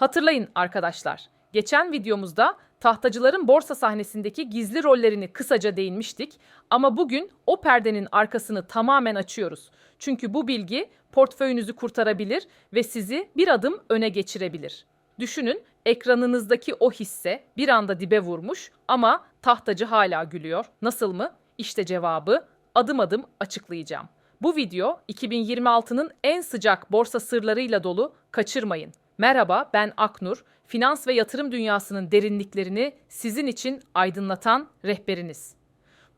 Hatırlayın arkadaşlar, geçen videomuzda tahtacıların borsa sahnesindeki gizli rollerini kısaca değinmiştik ama bugün o perdenin arkasını tamamen açıyoruz. Çünkü bu bilgi portföyünüzü kurtarabilir ve sizi bir adım öne geçirebilir. Düşünün, ekranınızdaki o hisse bir anda dibe vurmuş ama tahtacı hala gülüyor. Nasıl mı? İşte cevabı adım adım açıklayacağım. Bu video 2026'nın en sıcak borsa sırlarıyla dolu. Kaçırmayın. Merhaba, ben Aknur. Finans ve yatırım dünyasının derinliklerini sizin için aydınlatan rehberiniz.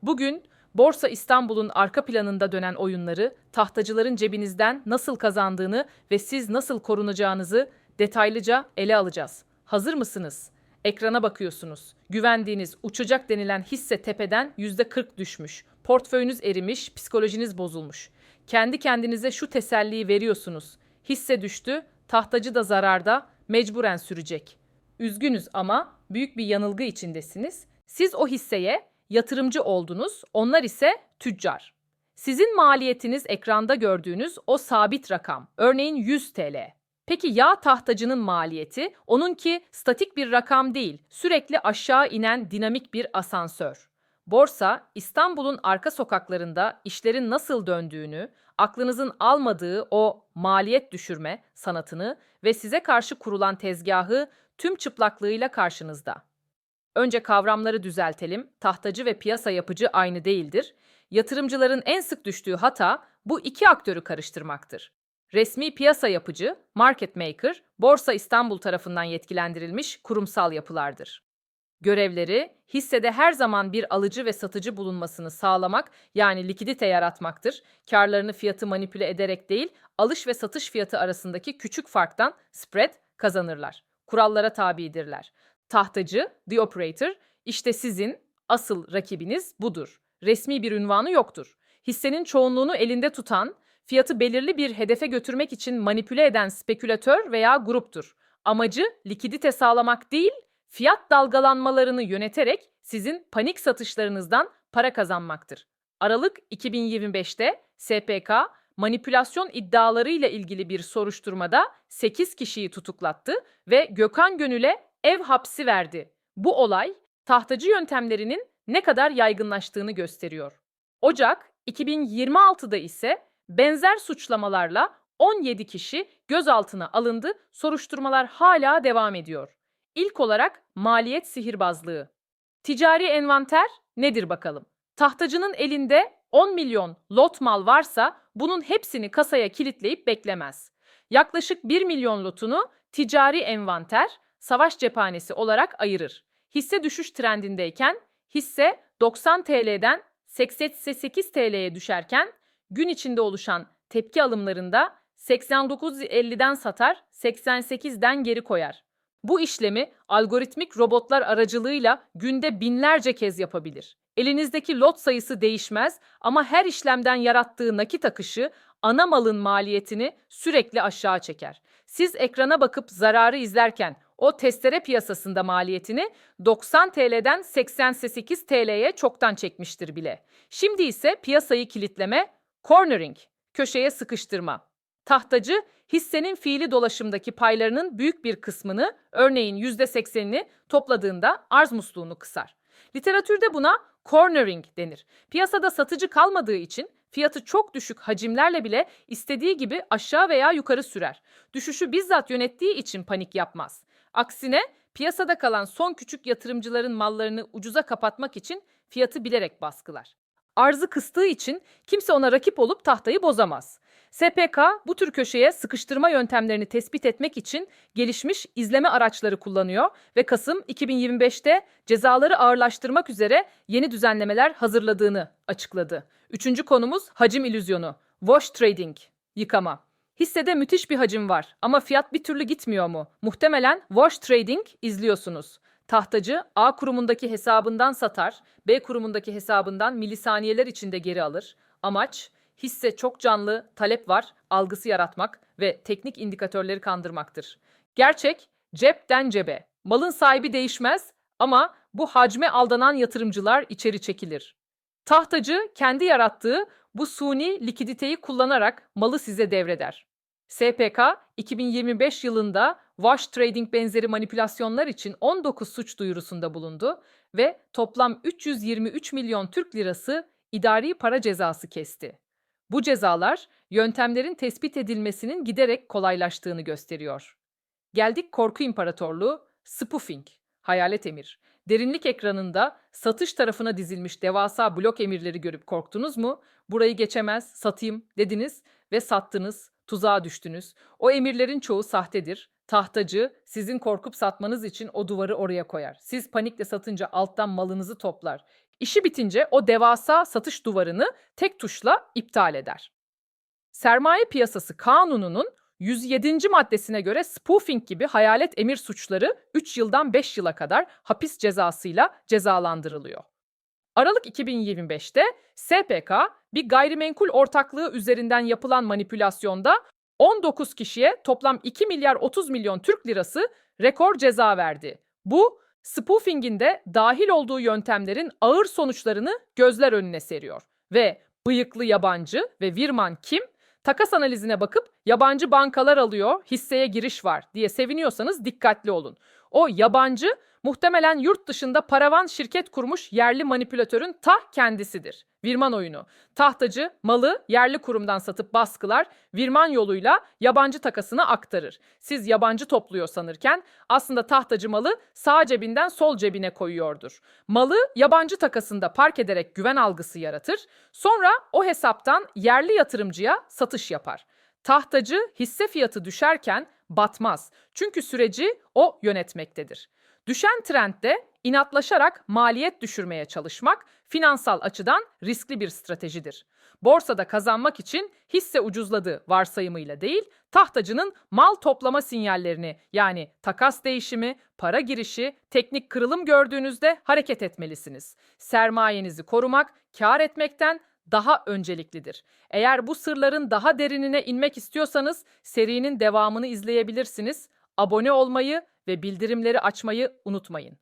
Bugün Borsa İstanbul'un arka planında dönen oyunları, tahtacıların cebinizden nasıl kazandığını ve siz nasıl korunacağınızı detaylıca ele alacağız. Hazır mısınız? Ekrana bakıyorsunuz. Güvendiğiniz uçacak denilen hisse tepeden %40 düşmüş. Portföyünüz erimiş, psikolojiniz bozulmuş. Kendi kendinize şu teselliyi veriyorsunuz. Hisse düştü, tahtacı da zararda, mecburen sürecek. Üzgünüz ama büyük bir yanılgı içindesiniz. Siz o hisseye yatırımcı oldunuz, onlar ise tüccar. Sizin maliyetiniz ekranda gördüğünüz o sabit rakam, örneğin 100 TL. Peki ya tahtacının maliyeti? Onunki statik bir rakam değil, sürekli aşağı inen dinamik bir asansör. Borsa, İstanbul'un arka sokaklarında işlerin nasıl döndüğünü, aklınızın almadığı o maliyet düşürme sanatını ve size karşı kurulan tezgahı tüm çıplaklığıyla karşınızda. Önce kavramları düzeltelim. Tahtacı ve piyasa yapıcı aynı değildir. Yatırımcıların en sık düştüğü hata bu iki aktörü karıştırmaktır. Resmi piyasa yapıcı, market maker, Borsa İstanbul tarafından yetkilendirilmiş kurumsal yapılardır. Görevleri hissede her zaman bir alıcı ve satıcı bulunmasını sağlamak yani likidite yaratmaktır. Karlarını fiyatı manipüle ederek değil, alış ve satış fiyatı arasındaki küçük farktan spread kazanırlar. Kurallara tabidirler. Tahtacı, the operator, işte sizin asıl rakibiniz budur. Resmi bir ünvanı yoktur. Hissenin çoğunluğunu elinde tutan, fiyatı belirli bir hedefe götürmek için manipüle eden spekülatör veya gruptur. Amacı likidite sağlamak değil, fiyat dalgalanmalarını yöneterek sizin panik satışlarınızdan para kazanmaktır. Aralık 2025'te SPK manipülasyon iddialarıyla ilgili bir soruşturmada 8 kişiyi tutuklattı ve Gökhan Gönül'e ev hapsi verdi. Bu olay tahtacı yöntemlerinin ne kadar yaygınlaştığını gösteriyor. Ocak 2026'da ise benzer suçlamalarla 17 kişi gözaltına alındı, soruşturmalar hala devam ediyor. İlk olarak maliyet sihirbazlığı. Ticari envanter nedir bakalım? Tahtacının elinde 10 milyon lot mal varsa bunun hepsini kasaya kilitleyip beklemez. Yaklaşık 1 milyon lotunu ticari envanter, savaş cephanesi olarak ayırır. Hisse düşüş trendindeyken hisse 90 TL'den 88 TL'ye düşerken gün içinde oluşan tepki alımlarında 89.50'den satar, 88'den geri koyar. Bu işlemi algoritmik robotlar aracılığıyla günde binlerce kez yapabilir. Elinizdeki lot sayısı değişmez ama her işlemden yarattığı nakit akışı ana malın maliyetini sürekli aşağı çeker. Siz ekrana bakıp zararı izlerken o testere piyasasında maliyetini 90 TL'den 88 TL'ye çoktan çekmiştir bile. Şimdi ise piyasayı kilitleme, cornering, köşeye sıkıştırma. Tahtacı hissenin fiili dolaşımdaki paylarının büyük bir kısmını, örneğin %80'ini topladığında arz musluğunu kısar. Literatürde buna cornering denir. Piyasada satıcı kalmadığı için fiyatı çok düşük hacimlerle bile istediği gibi aşağı veya yukarı sürer. Düşüşü bizzat yönettiği için panik yapmaz. Aksine piyasada kalan son küçük yatırımcıların mallarını ucuza kapatmak için fiyatı bilerek baskılar. Arzı kıstığı için kimse ona rakip olup tahtayı bozamaz. SPK bu tür köşeye sıkıştırma yöntemlerini tespit etmek için gelişmiş izleme araçları kullanıyor ve Kasım 2025'te cezaları ağırlaştırmak üzere yeni düzenlemeler hazırladığını açıkladı. Üçüncü konumuz hacim ilüzyonu. Wash trading, yıkama. Hissede müthiş bir hacim var ama fiyat bir türlü gitmiyor mu? Muhtemelen wash trading izliyorsunuz. Tahtacı A kurumundaki hesabından satar, B kurumundaki hesabından milisaniyeler içinde geri alır. Amaç hisse çok canlı, talep var, algısı yaratmak ve teknik indikatörleri kandırmaktır. Gerçek cepten cebe. Malın sahibi değişmez ama bu hacme aldanan yatırımcılar içeri çekilir. Tahtacı kendi yarattığı bu suni likiditeyi kullanarak malı size devreder. SPK 2025 yılında wash trading benzeri manipülasyonlar için 19 suç duyurusunda bulundu ve toplam 323 milyon Türk lirası idari para cezası kesti. Bu cezalar yöntemlerin tespit edilmesinin giderek kolaylaştığını gösteriyor. Geldik korku imparatorluğu, spoofing, hayalet emir. Derinlik ekranında satış tarafına dizilmiş devasa blok emirleri görüp korktunuz mu? Burayı geçemez, satayım dediniz ve sattınız, tuzağa düştünüz. O emirlerin çoğu sahtedir. Tahtacı sizin korkup satmanız için o duvarı oraya koyar. Siz panikle satınca alttan malınızı toplar. İşi bitince o devasa satış duvarını tek tuşla iptal eder. Sermaye Piyasası Kanunu'nun 107. maddesine göre spoofing gibi hayalet emir suçları 3 yıldan 5 yıla kadar hapis cezasıyla cezalandırılıyor. Aralık 2025'te SPK bir gayrimenkul ortaklığı üzerinden yapılan manipülasyonda 19 kişiye toplam 2 milyar 30 milyon Türk lirası rekor ceza verdi. Bu spoofing'in de dahil olduğu yöntemlerin ağır sonuçlarını gözler önüne seriyor. Ve bıyıklı yabancı ve Virman Kim takas analizine bakıp yabancı bankalar alıyor, hisseye giriş var diye seviniyorsanız dikkatli olun. O yabancı muhtemelen yurt dışında paravan şirket kurmuş yerli manipülatörün ta kendisidir. Virman oyunu. Tahtacı malı yerli kurumdan satıp baskılar, virman yoluyla yabancı takasına aktarır. Siz yabancı topluyor sanırken aslında tahtacı malı sağ cebinden sol cebine koyuyordur. Malı yabancı takasında park ederek güven algısı yaratır. Sonra o hesaptan yerli yatırımcıya satış yapar. Tahtacı hisse fiyatı düşerken batmaz. Çünkü süreci o yönetmektedir. Düşen trendde inatlaşarak maliyet düşürmeye çalışmak finansal açıdan riskli bir stratejidir. Borsada kazanmak için hisse ucuzladı varsayımıyla değil, tahtacının mal toplama sinyallerini yani takas değişimi, para girişi, teknik kırılım gördüğünüzde hareket etmelisiniz. Sermayenizi korumak, kar etmekten daha önceliklidir. Eğer bu sırların daha derinine inmek istiyorsanız serinin devamını izleyebilirsiniz. Abone olmayı ve bildirimleri açmayı unutmayın.